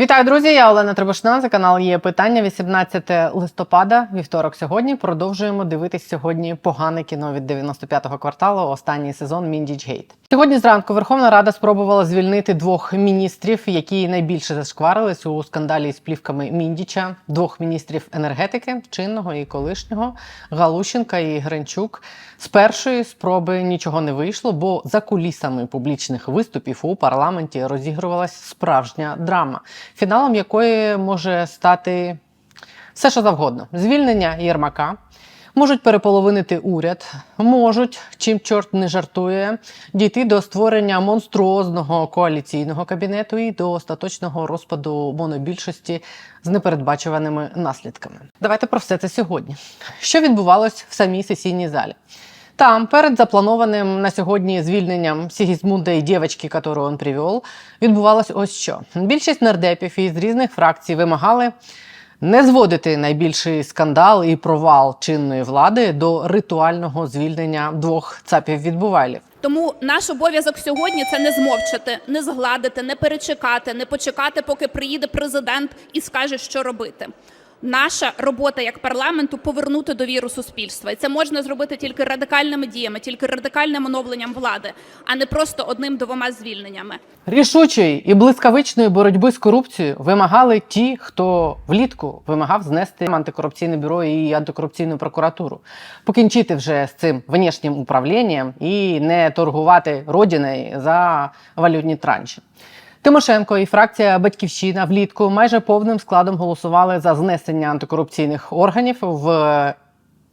Вітаю, друзі! Я Олена Требушна. Це канал є питання. 18 листопада, вівторок. Сьогодні продовжуємо дивитись сьогодні погане кіно від 95-го кварталу. Останній сезон Міндіч Гейт. Сьогодні зранку Верховна Рада спробувала звільнити двох міністрів, які найбільше зашкварились у скандалі з плівками Міндіча, двох міністрів енергетики, чинного і колишнього Галущенка і Гринчук. З першої спроби нічого не вийшло, бо за кулісами публічних виступів у парламенті розігрувалась справжня драма, фіналом якої може стати все, що завгодно: звільнення Єрмака. Можуть переполовинити уряд, можуть, чим чорт не жартує, дійти до створення монструозного коаліційного кабінету і до остаточного розпаду монобільшості з непередбачуваними наслідками. Давайте про все це сьогодні. Що відбувалось в самій сесійній залі? Там, перед запланованим на сьогодні звільненням Сігізмунда і дівчинки, яку він привів, відбувалось ось що. Більшість нардепів із різних фракцій вимагали не зводити найбільший скандал і провал чинної влади до ритуального звільнення двох цапів відбувайлів. Тому наш обов'язок сьогодні це не змовчати, не згладити, не перечекати, не почекати, поки приїде президент і скаже, що робити. Наша робота як парламенту повернути довіру суспільства, і це можна зробити тільки радикальними діями, тільки радикальним оновленням влади, а не просто одним-двома звільненнями. Рішучої і блискавичної боротьби з корупцією вимагали ті, хто влітку вимагав знести антикорупційне бюро і антикорупційну прокуратуру, покінчити вже з цим внішнім управлінням і не торгувати родиною за валютні транші. Тимошенко і фракція Батьківщина влітку майже повним складом голосували за знесення антикорупційних органів в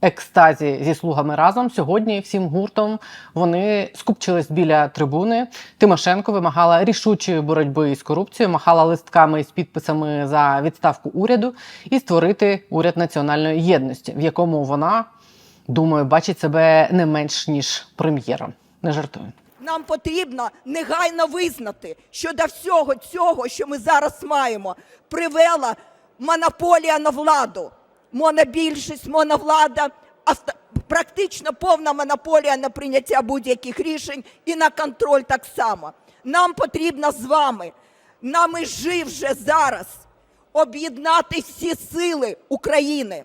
екстазі зі слугами разом. Сьогодні всім гуртом вони скупчились біля трибуни. Тимошенко вимагала рішучої боротьби з корупцією, махала листками з підписами за відставку уряду і створити уряд національної єдності, в якому вона думаю бачить себе не менш ніж прем'єром. Не жартую. Нам потрібно негайно визнати, що до всього цього, що ми зараз маємо, привела монополія на владу. Монобільшість, моновлада, практично повна монополія на прийняття будь-яких рішень і на контроль так само. Нам потрібно з вами, нами жив вже зараз, об'єднати всі сили України,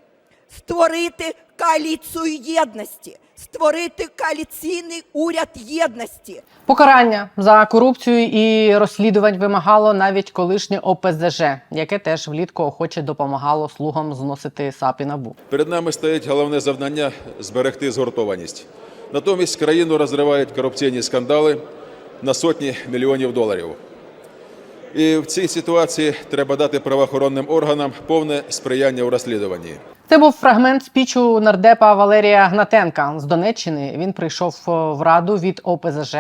створити коаліцію єдності, створити коаліційний уряд єдності. Покарання за корупцію і розслідувань вимагало навіть колишнє ОПЗЖ, яке теж влітку охоче допомагало слугам зносити САП і НАБУ. Перед нами стоїть головне завдання зберегти згуртованість. Натомість країну розривають корупційні скандали на сотні мільйонів доларів. І в цій ситуації треба дати правоохоронним органам повне сприяння у розслідуванні. Це був фрагмент спічу нардепа Валерія Гнатенка з Донеччини. Він прийшов е, в раду від ОПЗЖ.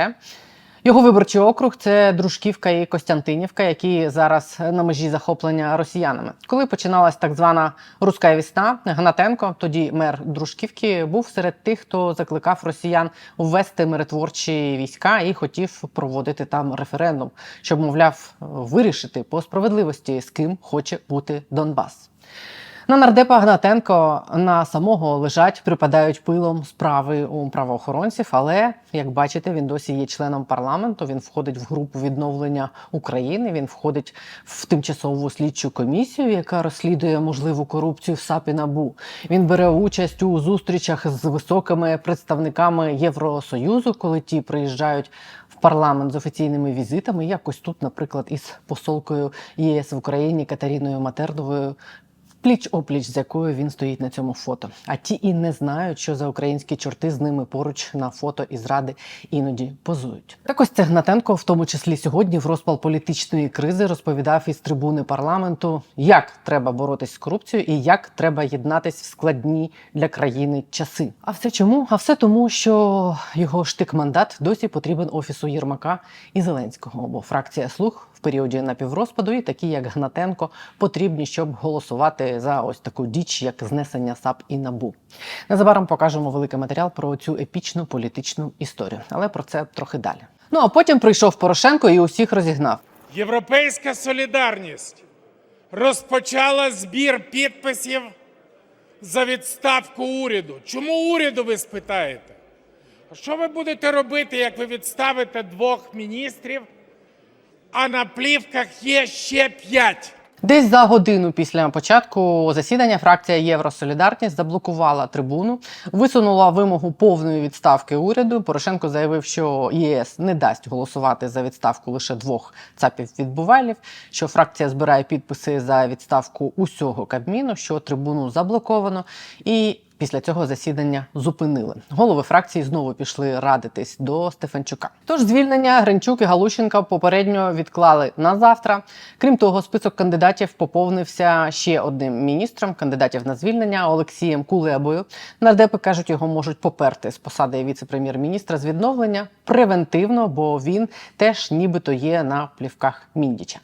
Його виборчий округ це Дружківка і Костянтинівка, які зараз на межі захоплення росіянами. Коли починалась так звана руська вісна, Гнатенко, тоді мер Дружківки, був серед тих, хто закликав росіян ввести миротворчі війська і хотів проводити там референдум, щоб, мовляв, вирішити по справедливості, з ким хоче бути Донбас. На нардепа Гнатенко на самого лежать, припадають пилом справи у правоохоронців. Але як бачите, він досі є членом парламенту. Він входить в групу відновлення України. Він входить в тимчасову слідчу комісію, яка розслідує можливу корупцію в САП НАБУ. Він бере участь у зустрічах з високими представниками Євросоюзу, коли ті приїжджають парламент з офіційними візитами. Якось тут, наприклад, із посолкою ЄС в Україні Катериною Матерновою пліч опліч, з якою він стоїть на цьому фото. А ті і не знають, що за українські чорти з ними поруч на фото із ради іноді позують. Так ось це Гнатенко, в тому числі сьогодні, в розпал політичної кризи, розповідав із трибуни парламенту, як треба боротись з корупцією і як треба єднатись в складні для країни часи. А все чому? А все тому, що його штик-мандат досі потрібен офісу Єрмака і Зеленського, бо фракція слуг в періоді напіврозпаду, і такі, як Гнатенко, потрібні, щоб голосувати за ось таку діч, як знесення САП і НАБУ. Незабаром покажемо великий матеріал про цю епічну політичну історію, але про це трохи далі. Ну а потім прийшов Порошенко і усіх розігнав. Європейська солідарність розпочала збір підписів за відставку уряду. Чому уряду ви спитаєте? Що ви будете робити, як ви відставите двох міністрів а на плівках є ще п'ять. Десь за годину після початку засідання фракція Євросолідарність заблокувала трибуну, висунула вимогу повної відставки уряду. Порошенко заявив, що ЄС не дасть голосувати за відставку лише двох цапів відбувайлів, що фракція збирає підписи за відставку усього Кабміну, що трибуну заблоковано, і Після цього засідання зупинили. Голови фракції знову пішли радитись до Стефанчука. Тож звільнення Гринчук і Галущенка попередньо відклали на завтра. Крім того, список кандидатів поповнився ще одним міністром кандидатів на звільнення Олексієм Кулебою. Нардепи кажуть, його можуть поперти з посади віце-прем'єр-міністра з відновлення превентивно, бо він теж нібито є на плівках Міндіча.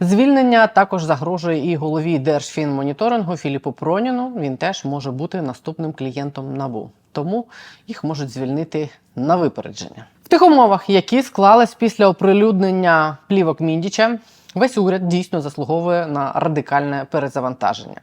Звільнення також загрожує і голові Держфінмоніторингу Філіпу Проніну. Він теж може бути наступним клієнтом НАБУ. Тому їх можуть звільнити на випередження. В тих умовах, які склались після оприлюднення плівок Міндіча, весь уряд дійсно заслуговує на радикальне перезавантаження.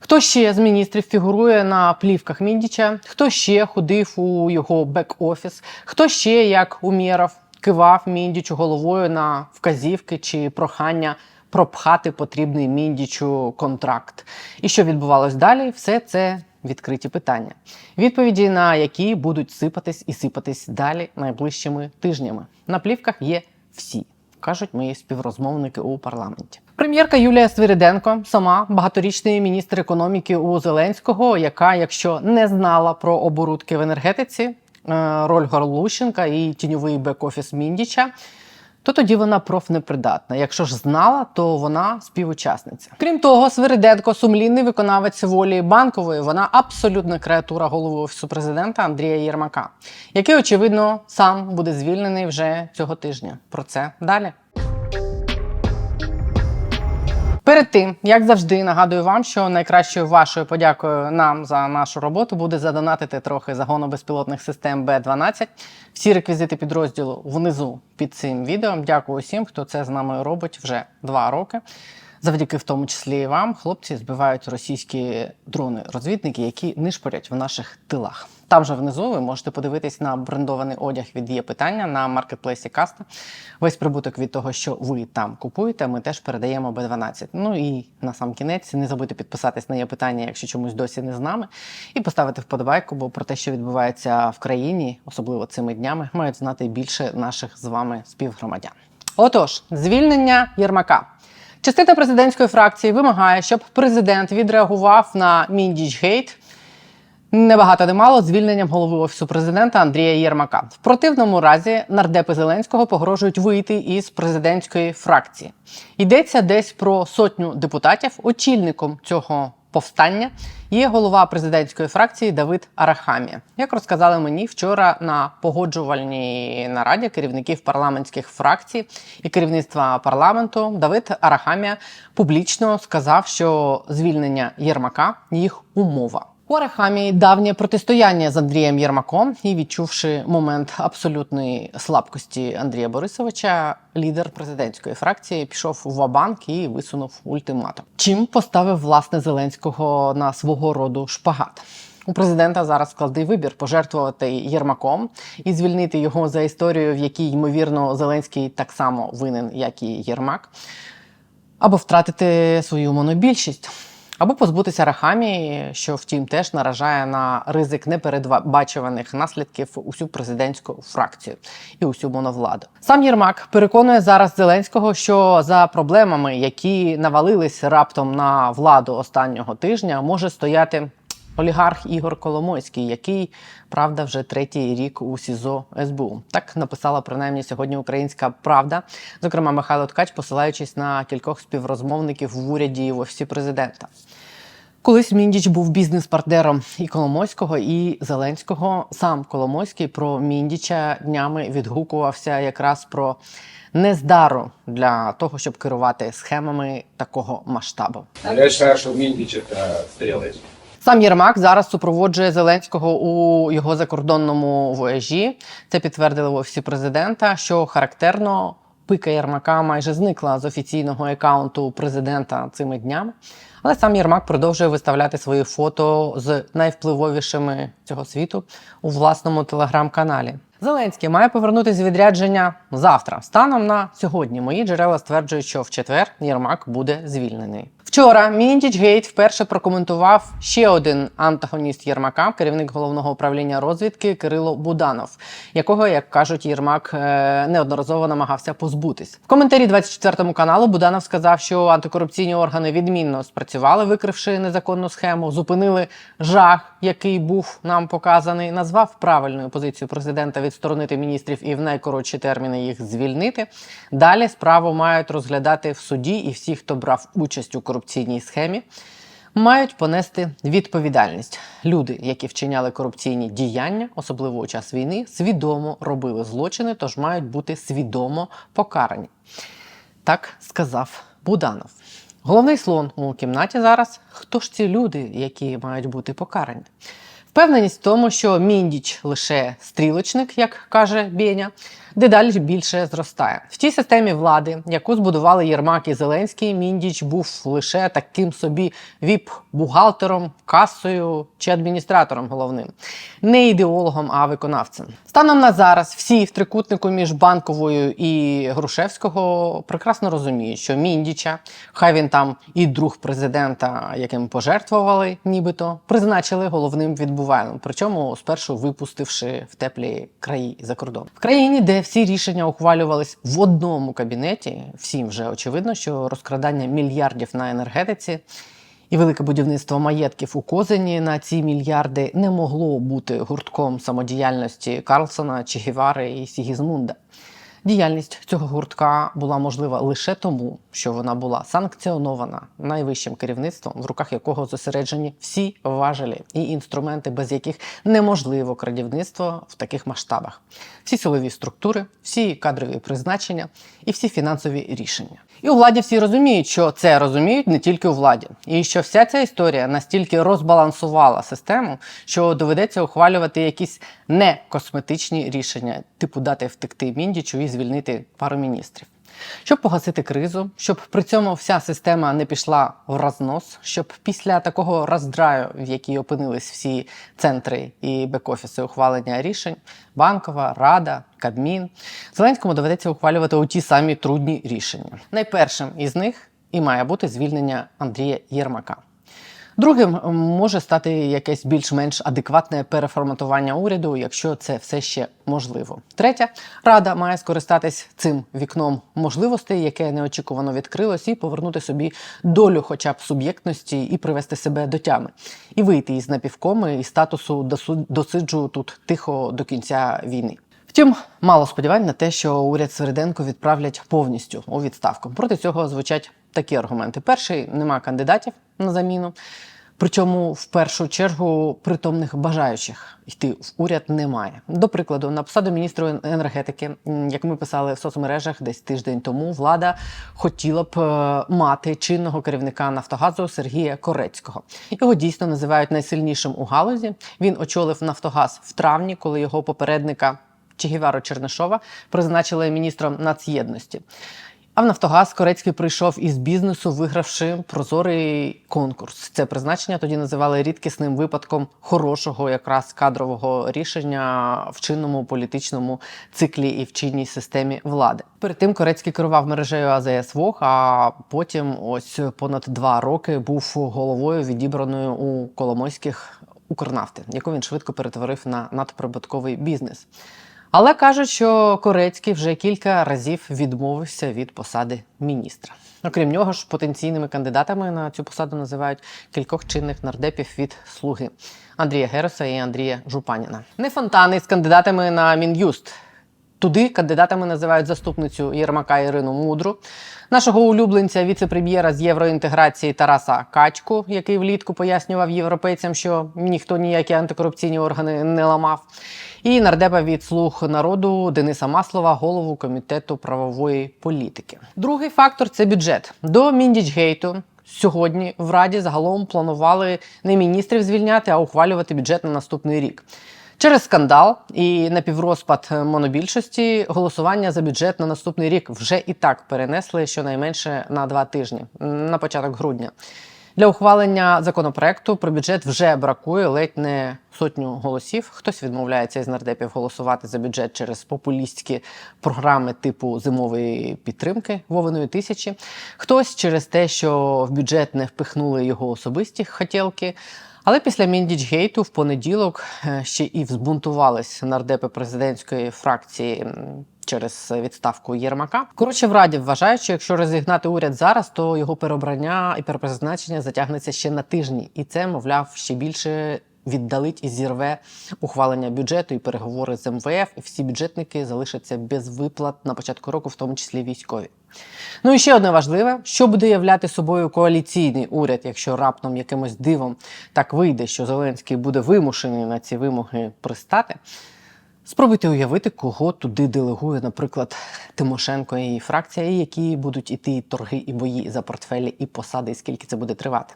Хто ще з міністрів фігурує на плівках Міндіча? Хто ще ходив у його бек-офіс? Хто ще, як Умєров, кивав Міндічу головою на вказівки чи прохання пропхати потрібний Міндічу контракт? І що відбувалось далі? Все це відкриті питання, відповіді на які будуть сипатись і сипатись далі найближчими тижнями. На плівках є всі кажуть мої співрозмовники у парламенті. Прем'єрка Юлія Свириденко, сама багаторічний міністр економіки у Зеленського, яка, якщо не знала про оборудки в енергетиці, роль Горлущенка і тіньовий бек-офіс Міндіча. То тоді вона профнепридатна. Якщо ж знала, то вона співучасниця. Крім того, Свириденко сумлінний виконавець волі банкової. Вона абсолютна креатура голови офісу президента Андрія Єрмака, який очевидно сам буде звільнений вже цього тижня. Про це далі. Перед тим, як завжди, нагадую вам, що найкращою вашою подякою нам за нашу роботу буде задонатити трохи загону безпілотних систем Б-12. Всі реквізити підрозділу внизу під цим відео. Дякую усім, хто це з нами робить вже два роки. Завдяки в тому числі і вам, хлопці збивають російські дрони-розвідники, які нишпорять в наших тилах. Там же внизу ви можете подивитись на брендований одяг від є питання на маркетплейсі Каста. Весь прибуток від того, що ви там купуєте, ми теж передаємо Б12. Ну і на сам кінець не забудьте підписатись на є питання, якщо чомусь досі не з нами, і поставити вподобайку, бо про те, що відбувається в країні, особливо цими днями, мають знати більше наших з вами співгромадян. Отож, звільнення Єрмака. Частина президентської фракції вимагає, щоб президент відреагував на Міндічгейт. Небагато немало звільненням голови офісу президента Андрія Єрмака. В противному разі нардепи Зеленського погрожують вийти із президентської фракції. Йдеться десь про сотню депутатів. Очільником цього повстання є голова президентської фракції Давид Арахамія. Як розказали мені вчора на погоджувальній нараді керівників парламентських фракцій і керівництва парламенту, Давид Арахамія публічно сказав, що звільнення Єрмака їх умова. У давнє протистояння з Андрієм Єрмаком і відчувши момент абсолютної слабкості Андрія Борисовича, лідер президентської фракції пішов в Вабанк і висунув ультиматум. Чим поставив власне Зеленського на свого роду шпагат. У президента зараз складний вибір пожертвувати Єрмаком і звільнити його за історію, в якій ймовірно Зеленський так само винен, як і Єрмак, або втратити свою монобільшість. Або позбутися Рахамі, що втім теж наражає на ризик непередбачуваних наслідків усю президентську фракцію і усю моновладу. Сам Єрмак переконує зараз Зеленського, що за проблемами, які навалились раптом на владу останнього тижня, може стояти олігарх Ігор Коломойський, який правда вже третій рік у СІЗО СБУ. Так написала принаймні сьогодні Українська Правда, зокрема Михайло Ткач, посилаючись на кількох співрозмовників в уряді і в офісі президента. Колись Міндіч був бізнес-партнером і Коломойського, і Зеленського. Сам Коломойський про Міндіча днями відгукувався якраз про нездару для того, щоб керувати схемами такого масштабу. Я что Миндич это стрелы. Сам Єрмак зараз супроводжує Зеленського у його закордонному вояжі. Це підтвердили в офісі президента. Що характерно, пика Єрмака майже зникла з офіційного аккаунту президента цими днями. Але сам Єрмак продовжує виставляти свої фото з найвпливовішими цього світу у власному телеграм-каналі. Зеленський має повернутися з відрядження завтра. Станом на сьогодні мої джерела стверджують, що в четвер Єрмак буде звільнений. Вчора Міндіч Гейт вперше прокоментував ще один антагоніст Єрмака, керівник головного управління розвідки Кирило Буданов, якого, як кажуть, Єрмак е, неодноразово намагався позбутись. В коментарі 24 каналу Буданов сказав, що антикорупційні органи відмінно спрацювали, викривши незаконну схему, зупинили жах, який був нам показаний, назвав правильною позицію президента відсторонити міністрів і в найкоротші терміни їх звільнити. Далі справу мають розглядати в суді, і всі, хто брав участь у корупційній схемі, мають понести відповідальність. Люди, які вчиняли корупційні діяння, особливо у час війни, свідомо робили злочини, тож мають бути свідомо покарані. Так сказав Буданов. Головний слон у кімнаті зараз. Хто ж ці люди, які мають бути покарані? Впевненість в тому, що міндіч лише стрілочник, як каже Бєня, дедалі більше зростає. В тій системі влади, яку збудували Єрмак і Зеленський, міндіч був лише таким собі віп-бухгалтером, касою чи адміністратором головним, не ідеологом, а виконавцем. Станом на зараз всі в трикутнику між банковою і Грушевського прекрасно розуміють, що міндіча, хай він там і друг президента, яким пожертвували, нібито призначили головним відбувайлом, причому спершу випустивши в теплі краї за кордон. В країні, всі рішення ухвалювались в одному кабінеті, всім вже очевидно, що розкрадання мільярдів на енергетиці. І велике будівництво маєтків у Козині на ці мільярди не могло бути гуртком самодіяльності Карлсона, Чегівари і Сігізмунда. Діяльність цього гуртка була можлива лише тому, що вона була санкціонована найвищим керівництвом, в руках якого зосереджені всі важелі і інструменти, без яких неможливо крадівництво в таких масштабах. Всі силові структури, всі кадрові призначення і всі фінансові рішення. І у владі всі розуміють, що це розуміють не тільки у владі, і що вся ця історія настільки розбалансувала систему, що доведеться ухвалювати якісь не косметичні рішення, типу дати втекти міндічу і звільнити пару міністрів. Щоб погасити кризу, щоб при цьому вся система не пішла в рознос, щоб після такого роздраю, в якій опинились всі центри і бек-офіси ухвалення рішень, банкова, рада, Кабмін, Зеленському доведеться ухвалювати у ті самі трудні рішення. Найпершим із них і має бути звільнення Андрія Єрмака. Другим може стати якесь більш-менш адекватне переформатування уряду, якщо це все ще можливо. Третя рада має скористатись цим вікном можливостей, яке неочікувано відкрилось, і повернути собі долю, хоча б суб'єктності, і привести себе до тями, і вийти із напівкоми і статусу досиджу тут тихо до кінця війни. Втім, мало сподівань на те, що уряд Свириденко відправлять повністю у відставку. Проти цього звучать такі аргументи: перший нема кандидатів на заміну. Причому в першу чергу притомних бажаючих йти в уряд немає. До прикладу, на посаду міністра енергетики, як ми писали в соцмережах десь тиждень тому, влада хотіла б е, мати чинного керівника Нафтогазу Сергія Корецького. Його дійсно називають найсильнішим у галузі. Він очолив Нафтогаз в травні, коли його попередника Чегівару Чернишова призначили міністром нацєдності. А в Нафтогаз Корецький прийшов із бізнесу, вигравши прозорий конкурс. Це призначення тоді називали рідкісним випадком хорошого, якраз кадрового рішення в чинному політичному циклі і в чинній системі влади. Перед тим Корецький керував мережею АЗС ВОГ, а потім, ось понад два роки, був головою відібраною у Коломойських Укрнафти, яку він швидко перетворив на надприбутковий бізнес. Але кажуть, що Корецький вже кілька разів відмовився від посади міністра. Окрім нього ж, потенційними кандидатами на цю посаду називають кількох чинних нардепів від слуги Андрія Героса і Андрія Жупаніна. Не фонтани з кандидатами на мін'юст. Туди кандидатами називають заступницю Єрмака Ірину Мудру, нашого улюбленця віце-прем'єра з євроінтеграції Тараса Качку, який влітку пояснював європейцям, що ніхто ніякі антикорупційні органи не ламав, і нардепа від слуг народу Дениса Маслова, голову комітету правової політики. Другий фактор це бюджет. До Міндічгейту Сьогодні в Раді загалом планували не міністрів звільняти, а ухвалювати бюджет на наступний рік. Через скандал і напіврозпад монобільшості голосування за бюджет на наступний рік вже і так перенесли щонайменше на два тижні на початок грудня. Для ухвалення законопроекту про бюджет вже бракує ледь не сотню голосів. Хтось відмовляється із нардепів голосувати за бюджет через популістські програми типу зимової підтримки Вовиної тисячі. Хтось через те, що в бюджет не впихнули його особисті хотілки. Але після Міндічгейту в понеділок е, ще і взбунтувались нардепи президентської фракції через відставку Єрмака. Коротше, в Раді вважають, що якщо розігнати уряд зараз, то його переобрання і перепризначення затягнеться ще на тижні, і це, мовляв, ще більше. Віддалить і зірве ухвалення бюджету і переговори з МВФ, і всі бюджетники залишаться без виплат на початку року, в тому числі військові. Ну і ще одне важливе: що буде являти собою коаліційний уряд, якщо раптом якимось дивом так вийде, що Зеленський буде вимушений на ці вимоги пристати. Спробуйте уявити, кого туди делегує, наприклад, Тимошенко і її фракція, і які будуть іти торги і бої за портфелі і посади, і скільки це буде тривати.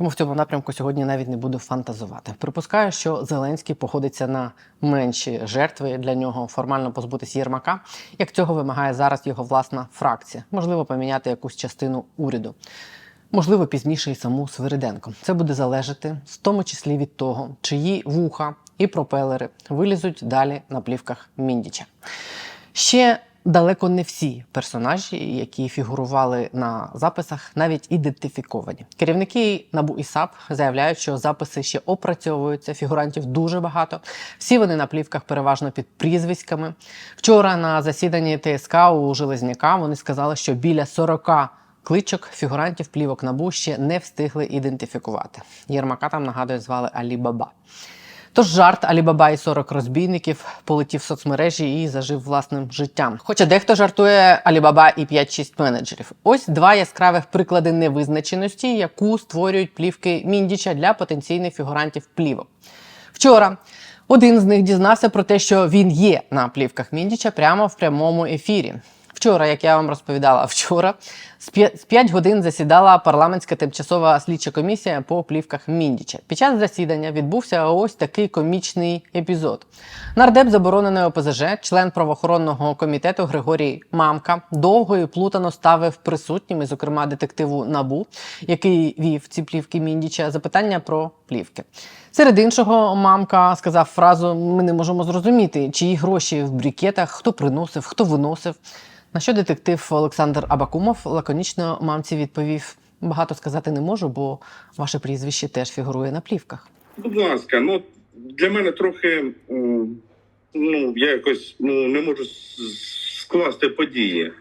Тому в цьому напрямку сьогодні навіть не буду фантазувати. Припускаю, що Зеленський походиться на менші жертви для нього формально позбутися Єрмака, як цього вимагає зараз його власна фракція. Можливо, поміняти якусь частину уряду. Можливо, пізніше і саму Свириденко. Це буде залежати в тому числі від того, чиї вуха і пропелери вилізуть далі на плівках Міндіча. Ще далеко не всі персонажі, які фігурували на записах, навіть ідентифіковані. Керівники НАБУ і САП заявляють, що записи ще опрацьовуються, фігурантів дуже багато. Всі вони на плівках переважно під прізвиськами. Вчора на засіданні ТСК у Железняка вони сказали, що біля 40 кличок фігурантів плівок НАБУ ще не встигли ідентифікувати. Єрмака там нагадує, звали Алі Баба. Тож жарт Алібаба і 40 розбійників полетів в соцмережі і зажив власним життям. Хоча дехто жартує Алібаба і 5-6 менеджерів. Ось два яскравих приклади невизначеності, яку створюють плівки Міндіча для потенційних фігурантів плівок. Вчора один з них дізнався про те, що він є на плівках Міндіча прямо в прямому ефірі. Вчора, як я вам розповідала, вчора з 5 годин засідала парламентська тимчасова слідча комісія по плівках Міндіча. Під час засідання відбувся ось такий комічний епізод. Нардеп забороненої ОПЗЖ, член правоохоронного комітету Григорій Мамка, довго і плутано ставив присутнім, і, зокрема детективу Набу, який вів ці плівки Міндіча, запитання про плівки. Серед іншого, мамка сказав фразу: ми не можемо зрозуміти, чиї гроші в брікетах, хто приносив, хто виносив. На що детектив Олександр Абакумов лаконічно мамці відповів: багато сказати не можу, бо ваше прізвище теж фігурує на плівках. Будь ласка, ну для мене трохи ну я якось ну не можу скласти події.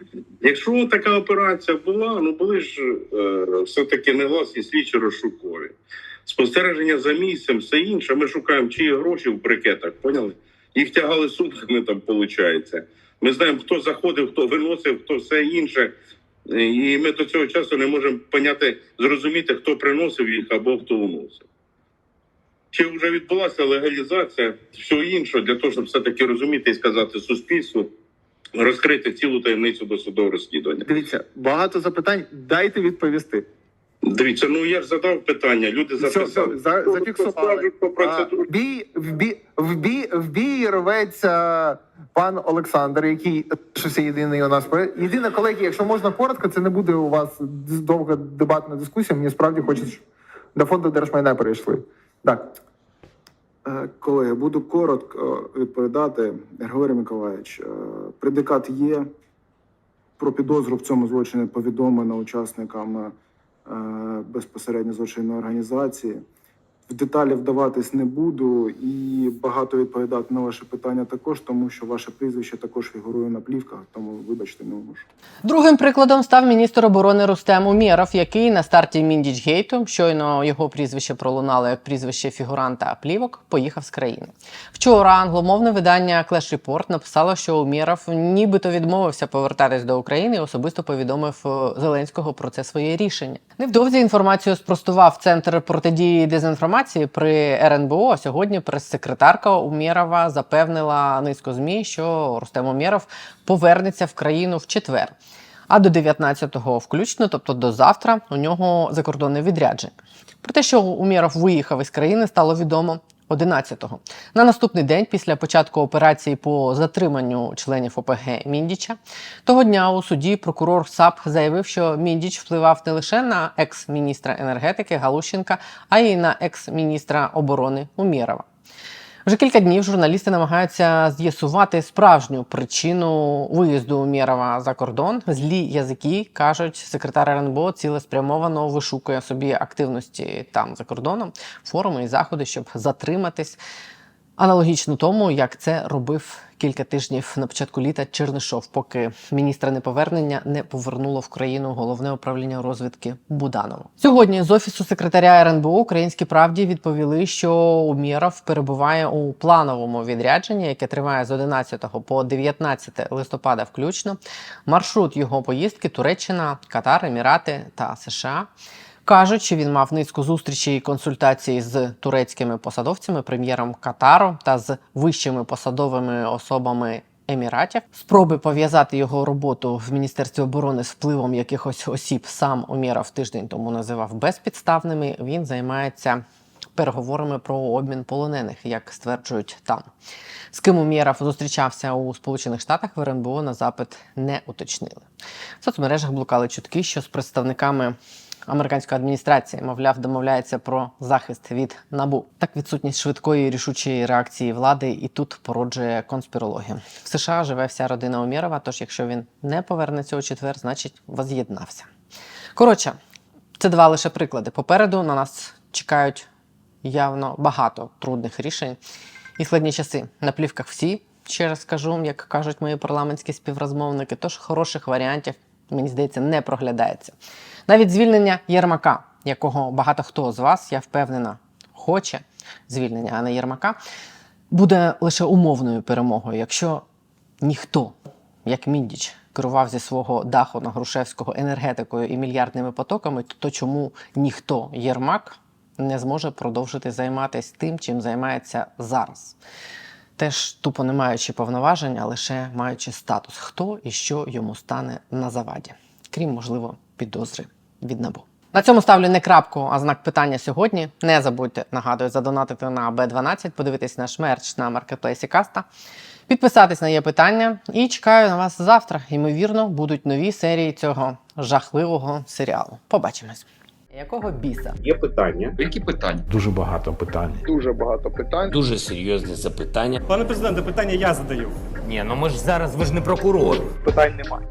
Якщо така операція була, ну були ж е, все-таки негласні слідчі розшукові. Спостереження за місцем, все інше. Ми шукаємо чиї гроші в брикетах, поняли? Їх тягали сутками там, виходить. Ми знаємо, хто заходив, хто виносив, хто все інше. І ми до цього часу не можемо поняти, зрозуміти, хто приносив їх або хто уносив. Чи вже відбулася легалізація всього іншого для того, щоб все-таки розуміти і сказати суспільству, розкрити цілу таємницю досудового розслідування? Дивіться, багато запитань. Дайте відповісти. Дивіться, ну я ж задав питання, люди записали. все, за, зафіксували. скажуть по А, бій, в, бій, в, бій, в бій рветься пан Олександр, який лишився єдиний у нас. Єдине, колеги, якщо можна коротко, це не буде у вас довга дебатна дискусія. Мені справді хочеться, щоб до фонду держмайна перейшли. Так. Е, Колеги, буду коротко відповідати. Григорій Миколаївич, е, предикат є. Про підозру в цьому злочині повідомлено учасникам е, безпосередньо злочинної організації. В деталі вдаватись не буду і багато відповідати на ваші питання також, тому що ваше прізвище також фігурує на плівках, тому вибачте, не можу. Другим прикладом став міністр оборони Рустем Умєров, який на старті Міндічгейту, щойно його прізвище пролунало як прізвище фігуранта плівок, поїхав з країни. Вчора англомовне видання Clash Report написало, що Умєров нібито відмовився повертатись до України і особисто повідомив е, Зеленського про це своє рішення. Невдовзі інформацію спростував центр протидії дезінформації при РНБО. Сьогодні прес-секретарка Умєрова запевнила низку змі, що Рустем Умєров повернеться в країну в четвер. А до 19-го включно, тобто до завтра, у нього закордонне відрядження. Про те, що Умєров виїхав із країни, стало відомо 11-го. На наступний день, після початку операції по затриманню членів ОПГ Міндіча, того дня у суді прокурор САП заявив, що Міндіч впливав не лише на екс-міністра енергетики Галущенка, а й на екс-міністра оборони Умєрова. Вже кілька днів журналісти намагаються з'ясувати справжню причину виїзду Мєрова за кордон. Злі язики кажуть, секретар РНБО цілеспрямовано вишукує собі активності там за кордоном, форуми і заходи, щоб затриматись. Аналогічно тому, як це робив кілька тижнів на початку літа Чернишов, поки міністра неповернення не повернуло в країну головне управління розвідки Буданово. Сьогодні з офісу секретаря РНБО Українській правді відповіли, що Умєров перебуває у плановому відрядженні, яке триває з 11 по 19 листопада, включно. Маршрут його поїздки Туреччина, Катар, Емірати та США. Кажуть, що він мав низку зустрічей і консультацій з турецькими посадовцями, прем'єром Катару та з вищими посадовими особами Еміратів. Спроби пов'язати його роботу в міністерстві оборони з впливом якихось осіб сам Умєров тиждень тому називав безпідставними. Він займається переговорами про обмін полонених, як стверджують там. З ким Умєров зустрічався у Сполучених Штатах в РНБО на запит не уточнили. В соцмережах блукали чутки, що з представниками американської адміністрації, мовляв, домовляється про захист від набу. Так відсутність швидкої рішучої реакції влади і тут породжує конспірологію. В США живе вся родина Умєрова, тож якщо він не повернеться у четвер, значить воз'єднався. Коротше, це два лише приклади. Попереду на нас чекають явно багато трудних рішень і складні часи. На плівках всі, ще раз скажу, як кажуть мої парламентські співрозмовники, тож хороших варіантів, мені здається, не проглядається. Навіть звільнення Єрмака, якого багато хто з вас, я впевнена, хоче звільнення, а не Єрмака, буде лише умовною перемогою, якщо ніхто, як Міндіч, керував зі свого даху на Грушевського енергетикою і мільярдними потоками, то чому ніхто Єрмак не зможе продовжити займатися тим, чим займається зараз? Теж тупо не маючи повноважень, а лише маючи статус, хто і що йому стане на заваді, крім можливо підозри від набу. На цьому ставлю не крапку, а знак питання сьогодні. Не забудьте, нагадую, задонатити на Б12, подивитись наш мерч на маркетплейсі Каста, підписатись на є питання і чекаю на вас завтра. Ймовірно, будуть нові серії цього жахливого серіалу. Побачимось. Якого біса? Є питання. Які питання? Дуже багато питань. Дуже багато питань. Дуже серйозне запитання. Пане президенте, питання я задаю. Ні, ну ми ж зараз ви ж не прокурор. Питань немає.